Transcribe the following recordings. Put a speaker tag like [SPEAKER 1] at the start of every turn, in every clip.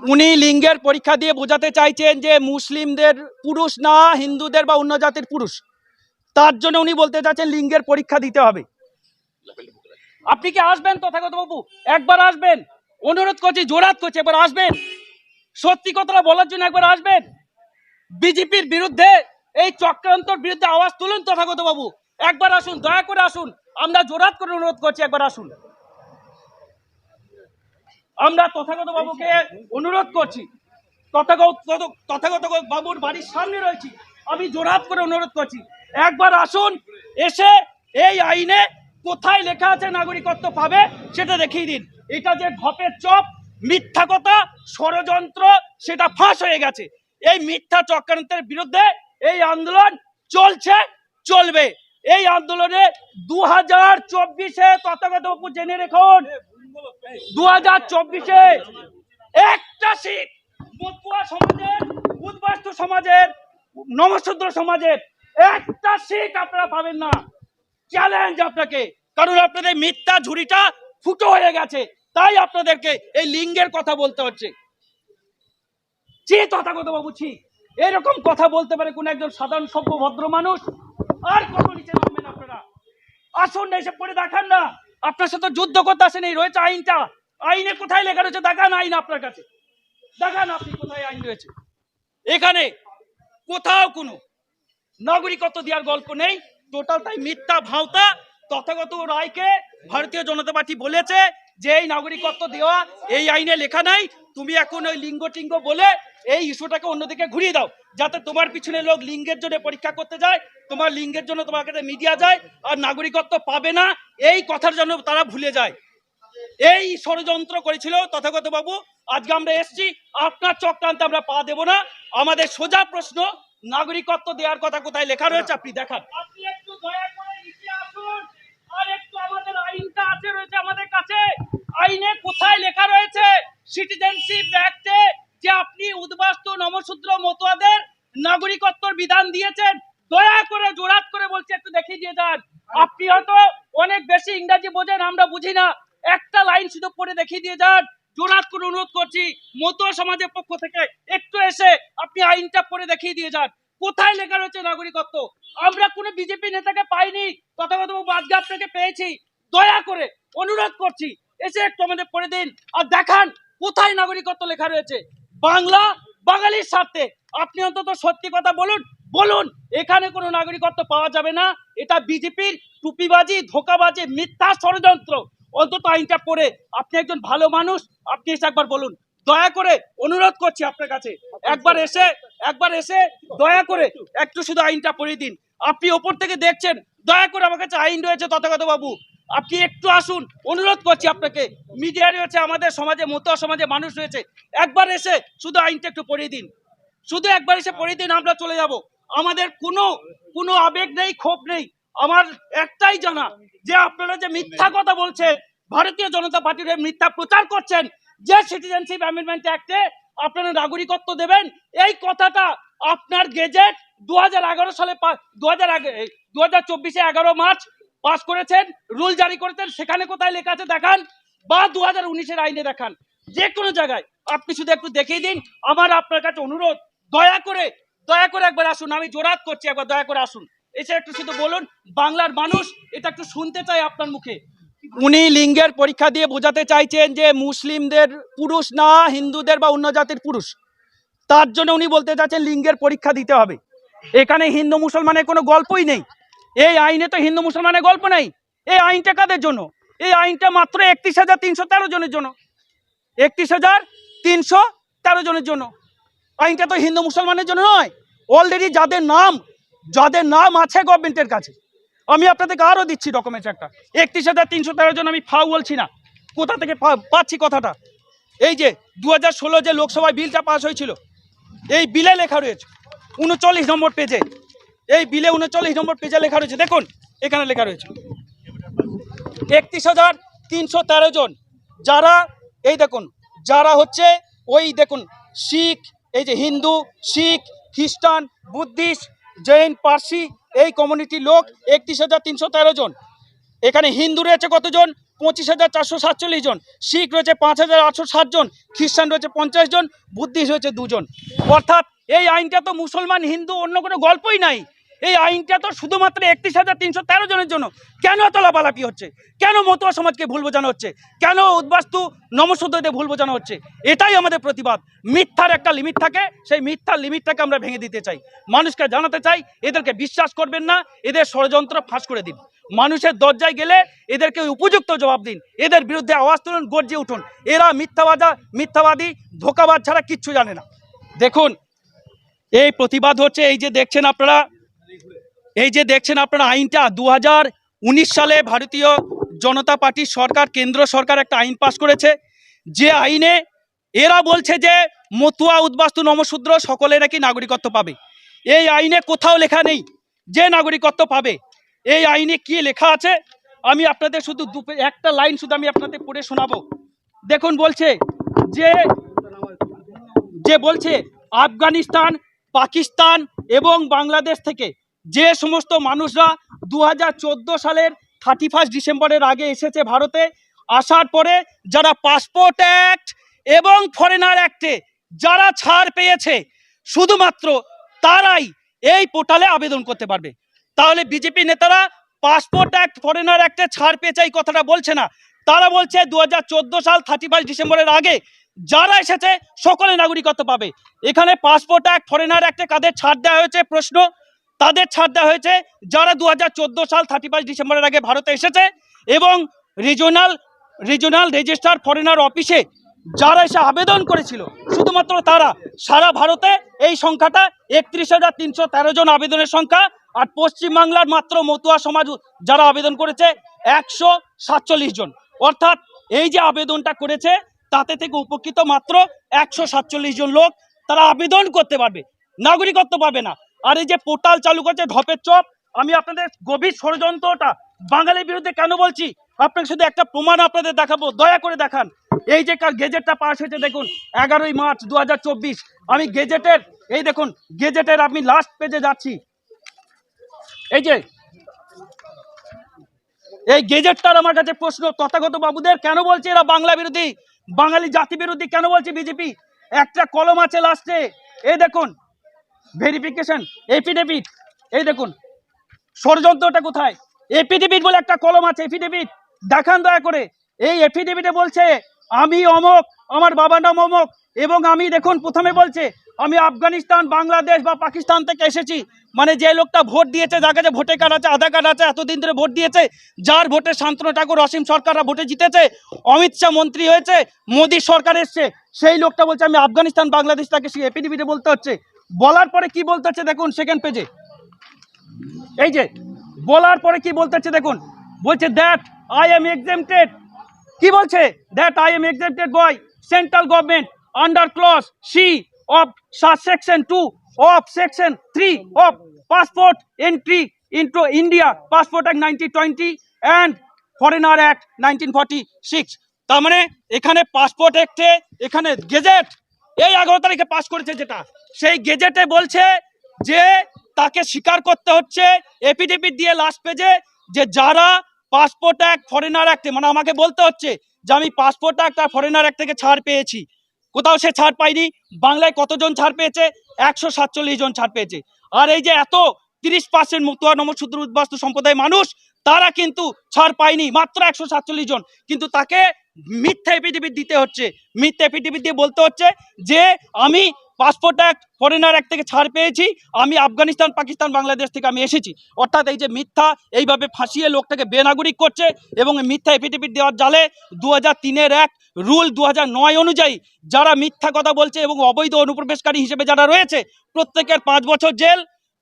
[SPEAKER 1] উনি লিঙ্গের পরীক্ষা দিয়ে বোঝাতে চাইছেন যে মুসলিমদের পুরুষ না, হিন্দুদের বা অন্য জাতির পুরুষ। তার জন্য উনি বলতে চাচ্ছেন লিঙ্গের পরীক্ষা দিতে হবে। আপনি কি আসবেন তথাগত বাবু? একবার আসবেন। অনুরোধ করছি, জোরাত করছি, একবার আসবেন। সত্যি কথাটা বলার জন্য একবার আসবেন। বিজেপির বিরুদ্ধে, এই চক্রান্তর বিরুদ্ধে আওয়াজ তুলুন তথাগত বাবু। একবার আসুন, দয়া করে আসুন। আমরা জোরাত করে অনুরোধ করছি, একবার আসুন। আমরা তথাগত বাবুকে অনুরোধ করছি তথাগত তথাগত বাবুর বাড়ির সামনে রয়েছি। আমি জোরাত করে অনুরোধ করছি একবার আসুন এসে এই আইনে কোথায় লেখা আছে নাগরিকত্ব পাবে সেটা দেখিয়ে দিন। এটা যে ঢপের চপ মিথ্যা কথা ষড়যন্ত্র সেটা ফাঁস হয়ে গেছে। এই মিথ্যা চক্রান্তের বিরুদ্ধে এই আন্দোলন চলছে চলবে। এই আন্দোলনে দু হাজার চব্বিশে তথাগত বাবু জেনে রেখুন দু হাজার চব্বিশে একটা সিট মতুয়া সমাজের, উদ্বাস্তু সমাজের নমশূদ্র সমাজের একটা সিট আপনারা পাবেন না। চ্যালেঞ্জ আপনাকে, কারণ আপনাদের মিথ্যা ঝুড়িটা ফুটো হয়ে গেছে। তাই আপনাদেরকে এই লিঙ্গের কথা বলতে হচ্ছে। ছি, তথাগত বাবু, ছি। এরকম কথা বলতে পারে কোন একজন সাধারণ সভ্য ভদ্র মানুষ, আর কত নিচে নামবেন আপনারা। আসুন না এসে পড়ে দেখান না। আপনার সাথে যুদ্ধ করতে আসেন এই রয়েছে আইনটা। আইনে কোথায় লেখা রয়েছে? দেখান আইন আপনার কাছে। দেখান আপনি কোথায় আইন রয়েছে। এখানে কোথাও কোনো নাগরিকত্ব দেওয়ার গল্প নেই। টোটাল তাই মিথ্যা ভাওতা তথাগত রায়কে ভারতীয় জনতা পার্টি বলেছে যে এই নাগরিকত্ব দেওয়া এই আইনে লেখা নাই। তুমি এখন ওই লিঙ্গ টিঙ্গ বলে এই ইস্যুটাকে অন্যদিকে ঘুরিয়ে দাও, যাতে তোমার পিছনে লোক লিঙ্গের জন্য পরীক্ষা করতে যায়, তোমার লিঙ্গের জন্য তোমার কাছে মিডিয়া যায়, আর নাগরিকত্ব পাবে না। এই কথার জন্য তারা ভুলে যায়। এই ষড়যন্ত্র করেছিল তথাগত বাবু। আজকে আমরা এসেছি, আপনার চক্রান্তে আমরা পা দেব না। আমাদের সোজা প্রশ্ন, নাগরিকত্ব দেওয়ার কথা কোথায় লেখা রয়েছে? আপনি দেখান। আর একটু আইনে কোথায় লেখা রয়েছে? সিটিজেনশিপ যে আপনি উদ্বাস্তু মতুয়াদের নাগরিকত্বর বিধান দিয়েছেন। দয়া করে, জোরাত করে একটু যান। আপনি হয়তো অনেক বেশি ইংরাজি বোঝেন, আমরা বুঝি না। একটা লাইন শুধু পড়ে দেখিয়ে দিয়ে যান। জোরাত করে অনুরোধ করছি মতো সমাজের পক্ষ থেকে একটু এসে আপনি আইনটা পড়ে দেখিয়ে দিয়ে যান। কোথায় লেখা রয়েছে নাগরিকত্ব? আমরা কোনো বিজেপি নেতাকে পাইনি তথাগত আজকে আপনাকে পেয়েছি। দয়া করে অনুরোধ করছি, এসে একটু আমাদের পড়ে দিন আর দেখান কোথায় নাগরিকত্ব লেখা রয়েছে। বাংলা, বাঙালির স্বার্থে। আপনি অন্তত সত্যি কথা বলুন বলুন, এখানে কোনো নাগরিকত্ব পাওয়া যাবে না। এটা বিজেপির টুপিবাজি, ধোকাবাজি, মিথ্যা ষড়যন্ত্র। অন্তত আইনটা পড়ে। আপনি একজন ভালো মানুষ, আপনি এসে একবার বলুন। দয়া করে অনুরোধ করছি আপনার কাছে। একবার এসে একবার এসে দয়া করে একটু শুধু আইনটা পড়ে দিন। আপনি ওপর থেকে দেখছেন, দয়া করে আমার কাছে আইন রয়েছে তথাগত বাবু। আপনি একটু আসুন, অনুরোধ করছি আপনাকে। মিডিয়া রয়েছে, আমাদের সমাজে মতো সমাজে মানুষ রয়েছে। একবার এসে শুধু আইনটা একটু পড়িয়ে দিন। শুধু একবার এসে পড়িয়ে দিন, আমরা চলে যাব। আমাদের কোনো কোনো আবেগ নেই, ক্ষোভ নেই। আমার একটাই জানা যে আপনারা যে মিথ্যা কথা বলছেন ভারতীয় জনতা পার্টির মিথ্যা প্রচার করছেন যে সিটিজেনশিপ অ্যামেন্ডমেন্ট অ্যাক্টে আপনারা নাগরিকত্ব দেবেন এই কথাটা আপনার গেজেট দু সালে দু হাজার দু হাজার চব্বিশে এগারো মার্চ পাস করেছেন রুল জারি করেছেন সেখানে কোথায় লেখা আছে দেখান বা দু হাজার উনিশের আইনে দেখান। যে কোনো জায়গায় আপনি শুধু একটু দেখিয়ে দিন আমার আপনার কাছে অনুরোধ দয়া করে দয়া করে একবার আসুন আমি জোরাত করছি একবার দয়া করে আসুন। এসে একটু শুধু বলুন, বাংলার মানুষ এটা একটু শুনতে চাই আপনার মুখে। উনি লিঙ্গের পরীক্ষা দিয়ে বোঝাতে চাইছেন যে মুসলিমদের পুরুষ না, হিন্দুদের বা অন্য জাতির পুরুষ। তার জন্য উনি বলতে চাচ্ছেন লিঙ্গের পরীক্ষা দিতে হবে। এখানে হিন্দু মুসলমানের কোনো গল্পই নেই। এই আইনে তো হিন্দু মুসলমানের গল্প নেই। এই আইনটা কাদের জন্য? এই আইনটা মাত্র একত্রিশ হাজার তিনশো তেরো জনের জন্য। একত্রিশ হাজার তিনশো তেরো জনের জন্য। আইনটা তো হিন্দু মুসলমানের জন্য নয়। অলরেডি যাদের নাম যাদের নাম আছে গভর্নমেন্টের কাছে। আমি আপনাদেরকে আরও দিচ্ছি ডকুমেন্টস একটা। একত্রিশ হাজার তিনশো তেরো জন আমি ফাউ বলছি না। কোথা থেকে পাচ্ছি কথাটা? এই যে দু হাজার ষোলো যে লোকসভায় বিলটা পাস হয়েছিল, এই বিলে লেখা রয়েছে, উনচল্লিশ নম্বর পেজে এই বিলে উনচল্লিশ নম্বর পেজে লেখা রয়েছে, দেখুন, এখানে লেখা রয়েছে। একত্রিশ হাজার তিনশো তেরো জন, যারা, এই দেখুন, যারা হচ্ছে ওই দেখুন, শিখ, এই যে হিন্দু, শিখ, খ্রিস্টান, বুদ্ধিস্ট জৈন, পার্সি, এই কমিউনিটির লোক একত্রিশ হাজার তিনশো তেরো জন। এখানে হিন্দু রয়েছে কতজন? পঁচিশ হাজার চারশো সাতচল্লিশ জন। শিখ রয়েছে পাঁচ হাজার আটশো ষাট জন। খ্রিস্টান রয়েছে পঞ্চাশ জন। বুদ্ধিস্ট রয়েছে দুজন। অর্থাৎ এই আইনটা তো মুসলমান, হিন্দু অন্য কোনো গল্পই নাই। এই আইনটা তো শুধুমাত্র একত্রিশ হাজার তিনশো তেরো জনের জন্য। কেন এত লাপালাপি হচ্ছে? কেন মতুয়া সমাজকে ভুল বোঝানো হচ্ছে? কেন উদ্বাস্তু নমশুদ্ধদের ভুল বোঝানো হচ্ছে? এটাই আমাদের প্রতিবাদ। মিথ্যার একটা লিমিট থাকে, সেই মিথ্যার লিমিটটাকে আমরা ভেঙে দিতে চাই। মানুষকে জানাতে চাই, এদেরকে বিশ্বাস করবেন না, এদের ষড়যন্ত্র ফাঁস করে দিন। মানুষের দরজায় গেলে এদেরকে উপযুক্ত জবাব দিন। এদের বিরুদ্ধে আওয়াজ তুলুন, গর্জে উঠুন। এরা মিথ্যাবাদা মিথ্যাবাদী ধোকাবাদ ছাড়া কিচ্ছু জানে না। দেখুন, এই প্রতিবাদ হচ্ছে, এই যে দেখছেন আপনারা এই যে দেখছেন আপনারা আইনটা দু হাজার উনিশ সালে ভারতীয় জনতা পার্টির সরকার, কেন্দ্র সরকার একটা আইন পাশ করেছে। যে আইনে এরা বলছে যে মতুয়া উদ্বাস্তু নমশূদ্র সকলে নাকি নাগরিকত্ব পাবে। এই আইনে কোথাও লেখা নেই যে নাগরিকত্ব পাবে। এই আইনে কি লেখা আছে? আমি আপনাদের শুধু একটা লাইন শুধু আমি আপনাদের পড়ে শোনাবো। দেখুন বলছে যে যে বলছে আফগানিস্তান, পাকিস্তান এবং বাংলাদেশ থেকে যে সমস্ত মানুষরা দু হাজার চোদ্দ সালের থার্টি ফার্স্ট ডিসেম্বরের আগে এসেছে ভারতে, আসার পরে যারা পাসপোর্ট অ্যাক্ট এবং ফরেনার অ্যাক্টে যারা ছাড় পেয়েছে, শুধুমাত্র তারাই এই পোর্টালে আবেদন করতে পারবে। তাহলে বিজেপি নেতারা পাসপোর্ট অ্যাক্ট, ফরেনার অ্যাক্টে ছাড় পেয়েছে এই কথাটা বলছে না। তারা বলছে দু হাজার চোদ্দ সাল থার্টি ফার্স্ট ডিসেম্বরের আগে যারা এসেছে, সকলে নাগরিকত্ব পাবে। এখানে পাসপোর্ট অ্যাক্ট, ফরেনার অ্যাক্টে কাদের ছাড় দেওয়া হয়েছে প্রশ্ন? তাদের ছাড় দেওয়া হয়েছে, যারা দু হাজার চোদ্দ সাল থার্টি ডিসেম্বরের আগে ভারতে এসেছে এবং রিজনাল রিজনাল রেজিস্ট্রার ফরেনার অফিসে যারা এসে আবেদন করেছিল, শুধুমাত্র তারা, সারা ভারতে এই সংখ্যাটা একত্রিশ হাজার তিনশো তেরো জন আবেদনের সংখ্যা, আর পশ্চিমবাংলার মাত্র মতুয়া সমাজ যারা আবেদন করেছে, একশো সাতচল্লিশ জন। অর্থাৎ এই যে আবেদনটা করেছে, তাতে থেকে উপকৃত মাত্র একশো সাতচল্লিশ জন লোক, তারা আবেদন করতে পারবে, নাগরিকত্ব পাবে না। আর এই যে পোর্টাল চালু করছে ঢপের চপ, আমি আপনাদের গভীর ষড়যন্ত্রটা বাঙালির বিরুদ্ধে কেন বলছি? আপনাকে শুধু একটা প্রমাণ আপনাদের দেখাবো, দয়া করে দেখান। এই যে গেজেটটা পাস হয়েছে, দেখুন, এগারোই মার্চ দু হাজার চব্বিশ। আমি গেজেটের, এই দেখুন, গেজেটের আমি লাস্ট পেজে যাচ্ছি। এই যে, এই গেজেটটার আমার কাছে প্রশ্ন, তথাগত বাবুদের কেন বলছে এরা বাংলা বিরোধী? বাঙালি জাতি বিরোধী কেন বলছে বিজেপি? একটা কলম আছে লাস্টে এই দেখুন ভেরিফিকেশন এফিডেভিট এই দেখুন, ষড়যন্ত্রটা কোথায়? এফিডেভিট বলে একটা কলম আছে এফিডেভিট দেখান দয়া করে। এই এফিডেভিটে বলছে, আমি অমক, আমার বাবার নাম অমক এবং আমি দেখুন, প্রথমে বলছে, আমি আফগানিস্তান, বাংলাদেশ বা পাকিস্তান থেকে এসেছি। মানে যে লোকটা ভোট দিয়েছে, যার কাছে ভোটার কার্ড আছে, আধার কার্ড আছে, এতদিন ধরে ভোট দিয়েছে, যার ভোটে শান্তনু ঠাকুর, অসীম সরকাররা ভোটে জিতেছে, অমিত শাহ মন্ত্রী হয়েছে, মোদী সরকার এসছে, সেই লোকটা বলছে, আমি আফগানিস্তান, বাংলাদেশ তাকে সেই এপিডিবিতে বলতে হচ্ছে। বলার পরে কি বলতে হচ্ছে দেখুন সেকেন্ড পেজে এই যে, বলার পরে কি বলতে হচ্ছে দেখুন। বলছে দ্যাট আই এম এক্সেমটেড কি বলছে? That I am exempted by central government under clause C of section two of section three of passport entry into India passport act nineteen twenty and foreigner act nineteen forty six তার মানে এখানে passport অ্যাক্টে এখানে gazette এই এগারো তারিখে pass করেছে যেটা। সেই গেজেটে বলছে যে, তাকে স্বীকার করতে হচ্ছে এপিডেভিট দিয়ে লাস্ট পেজে যে যারা পাসপোর্ট অ্যাক্ট ফরেনার অ্যাক্টে মানে আমাকে বলতে হচ্ছে যে আমি পাসপোর্ট অ্যাক্ট আর ফরেনার অ্যাক্ট থেকে ছাড় পেয়েছি। কোথাও সে ছাড় পায়নি, বাংলায় কতজন ছাড় পেয়েছে? একশো সাতচল্লিশ জন ছাড় পেয়েছে। আর এই যে এত তিরিশ পার্সেন্ট মতুয়া নমশূদ্র উদ্বাস্তু সম্প্রদায়ের মানুষ, তারা কিন্তু ছাড় পায়নি, মাত্র একশো সাতচল্লিশ জন। কিন্তু তাকে মিথ্যা এপিডিবিট দিতে হচ্ছে। মিথ্যা এপিডিবিট দিয়ে বলতে হচ্ছে যে, আমি পাসপোর্ট অ্যাক্ট, ফরেনার অ্যাক্ট থেকে ছাড় পেয়েছি, আমি আফগানিস্তান, পাকিস্তান, বাংলাদেশ থেকে আমি এসেছি। অর্থাৎ এই যে মিথ্যা, এইভাবে ফাঁসিয়ে লোকটাকে বেনাগরিক করছে এবং মিথ্যা এফিডেভিট দেওয়ার জালে দু হাজার তিনের এক রুল দু নয় অনুযায়ী যারা মিথ্যা কথা বলছে এবং অবৈধ অনুপ্রবেশকারী হিসেবে যারা রয়েছে, প্রত্যেকের পাঁচ বছর জেল,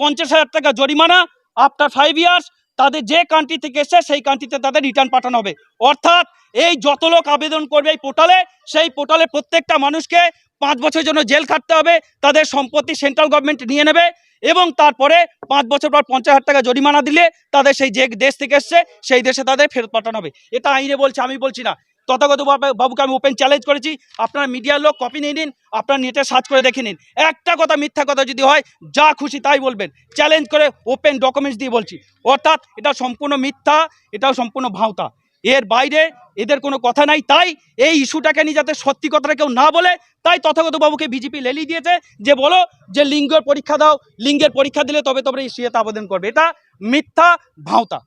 [SPEAKER 1] পঞ্চাশ হাজার টাকা জরিমানা আফটার ফাইভ ইয়ার্স তাদের যে কান্ট্রি থেকে এসে সেই কান্ট্রিতে তাদের রিটার্ন পাঠানো হবে। অর্থাৎ এই যত লোক আবেদন করবে এই পোর্টালে সেই পোর্টালে প্রত্যেকটা মানুষকে পাঁচ বছরের জন্য জেল খাটতে হবে, তাদের সম্পত্তি সেন্ট্রাল গভর্নমেন্ট নিয়ে নেবে এবং তারপরে পাঁচ বছর পর পঞ্চাশ হাজার টাকা জরিমানা দিলে তাদের সেই যে দেশ থেকে এসছে, সেই দেশে তাদের ফেরত পাঠানো হবে। এটা আইনে বলছে, আমি বলছি না। তথাগত বাবুকে আমি ওপেন চ্যালেঞ্জ করেছি। আপনার মিডিয়ার লোক কপি নিয়ে নিন, আপনার নেটে সার্চ করে দেখে নিন। একটা কথা, মিথ্যা কথা যদি হয়, যা খুশি তাই বলবেন। চ্যালেঞ্জ করে ওপেন ডকুমেন্টস দিয়ে বলছি। অর্থাৎ এটা সম্পূর্ণ মিথ্যা, এটাও সম্পূর্ণ ভাওতা। এর বাইরে এদের কোনো কথা নাই। তাই এই ইস্যুটাকে নিয়ে যাতে সত্যি কথাটা কেউ না বলে, তাই তথাগত বাবুকে বিজেপি লেলি দিয়েছে যে, বলো যে, লিঙ্গের পরীক্ষা দাও। লিঙ্গের পরীক্ষা দিলে তবে এই সিএতে আবেদন করবে। এটা মিথ্যা, ভাওতা।